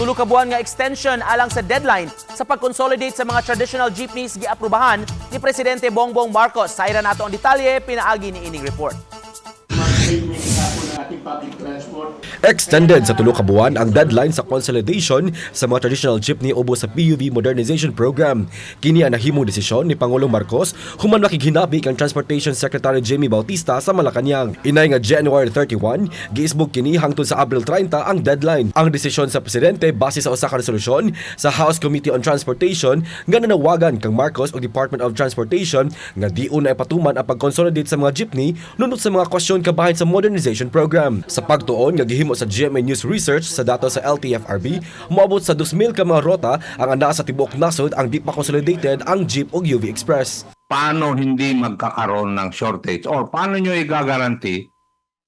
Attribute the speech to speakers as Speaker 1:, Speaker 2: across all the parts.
Speaker 1: Tulo ka buwan nga extension alang sa deadline sa pag-consolidate sa mga traditional jeepneys giaprubahan ni Presidente Bongbong Marcos. Sayra nato ang detalye, pinaagi ni ining report.
Speaker 2: Extended sa tulo ka buwan ang deadline sa consolidation sa mga traditional jeepney ubo sa PUV Modernization Program. Kini ang nahimong desisyon ni Pangulong Marcos human makighinabi kang Transportation Secretary Jamie Bautista sa Malacanang. Inay nga January 31, giisbog kini hangtod sa Abril 30 ang deadline. Ang desisyon sa presidente base sa usa ka resolusyon sa House Committee on Transportation nga nanawagan kang Marcos o Department of Transportation nga di una ipatuman ang pag-consolidate sa mga jeepney nunot sa mga kwestiyon kabahin sa modernization program. Sa pagtuon nga gihimo sa GMA News Research sa datos sa LTFRB, moabot sa 2,000 ka mga rota ang anaa sa tibuok nasod ang di pa consolidated ang Jeep ug UV Express.
Speaker 3: paano hindi magkakaroon ng shortage or paano nyo i-guarantee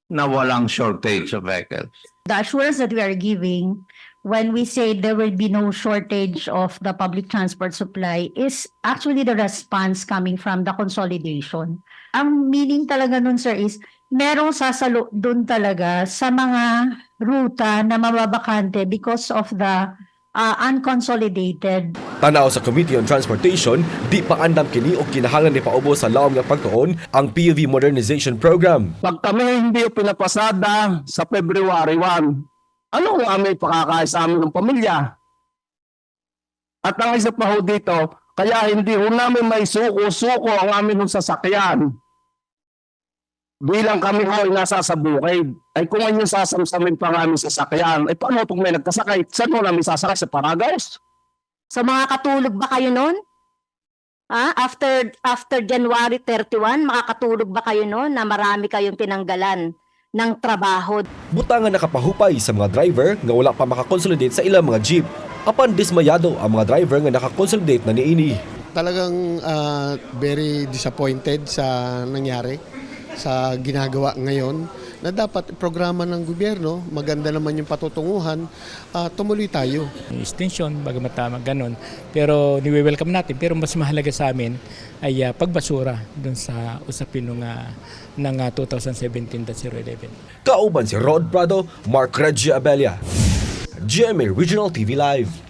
Speaker 3: na walang shortage of vehicles?
Speaker 4: The assurance that we are giving when we say there will be no shortage of the public transport supply is actually the response coming from the consolidation. Ang meaning talaga nun, sir, is merong sasalo doon talaga sa mga ruta na mababakante because of the uh, unconsolidated
Speaker 2: Tanaw sa Committee on Transportation, di pa andam kini og kinahanglan ni paubo sa laom nga pagtuon ang PUV Modernization Program.
Speaker 5: Pag kami hindi pinapasada sa February 1, ano ang aming pakakain sa amin ng pamilya? At ang isa pa ho dito, kaya hindi ho namin may suko-suko ang amin ng sasakyan. Bilang kami ho ay nasa sa bukid, ay kung yung sasamsamin pa ng aming sasakyan, ay paano kung may nagkasakay? Saan ho namin sasakay? Sa Paragaos?
Speaker 6: So mga katulog ba kayo noon? Ah, after after January 31, makakatulog ba kayo noon na marami kayong tinanggalan ng trabaho?
Speaker 2: Butangan nakapahupay sa mga driver nga wala pa makakonsolidate sa ilang mga jeep. Apan dismayado ang mga driver nga nakakonsolidate na niini.
Speaker 7: talagang ah, very disappointed sa nangyari sa ginagawa ngayon na dapat programa ng gobyerno, maganda naman yung patutunguhan, ah, tumuloy tayo.
Speaker 8: extension, bagamat tama ganun. Pero niwe-welcome natin. Pero mas mahalaga sa amin ay ah, pagbasura dun sa usapin ng, ah, ng ah, 2017-011.
Speaker 2: Kauban si Rod Prado, Mark Regia Abella. GMA Regional TV Live.